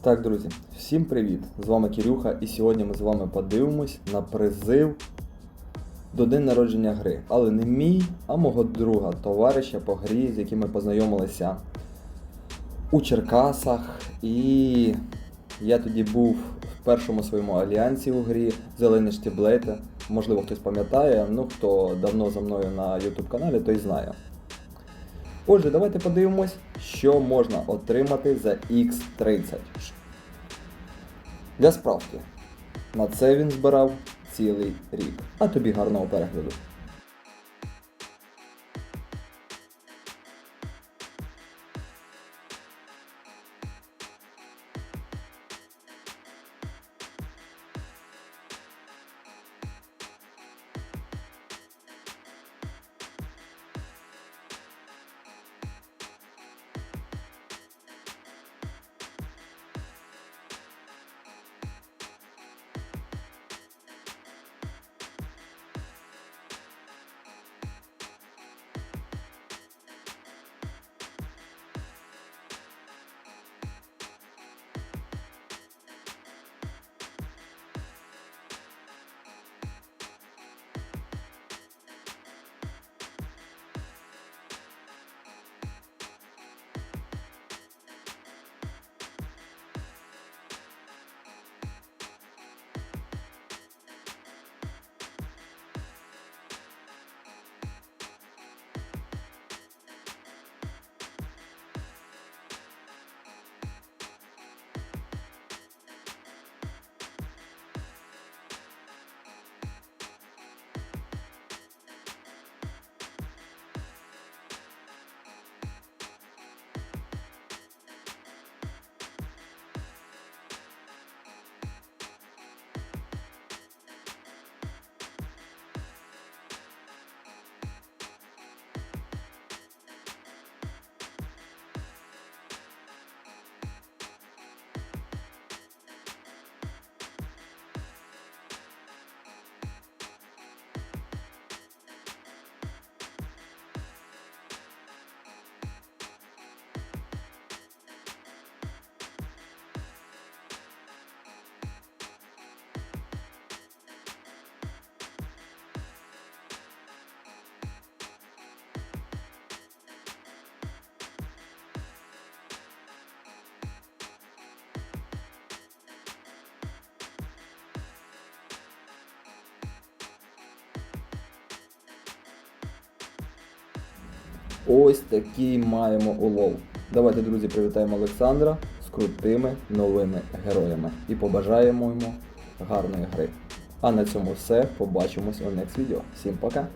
Так, друзі, всім привіт! З вами Кирюха, і сьогодні ми з вами подивимось на призив до день народження гри. Але не мій, а мого друга, товариша по грі, з яким ми познайомилися у Черкасах. І я тоді був в першому своєму альянсі у грі Зелені штіблети. Можливо, хтось пам'ятає, ну хто давно за мною на YouTube каналі, той знає. Отже, давайте подивимось, що можна отримати за X30. Для справки, на це він збирав цілий рік. А тобі гарного перегляду. Ось такий маємо улов. Давайте, друзі, привітаємо Олександра з крутими новими героями і побажаємо йому гарної гри. А на цьому все. Побачимось у next відео. Всім пока!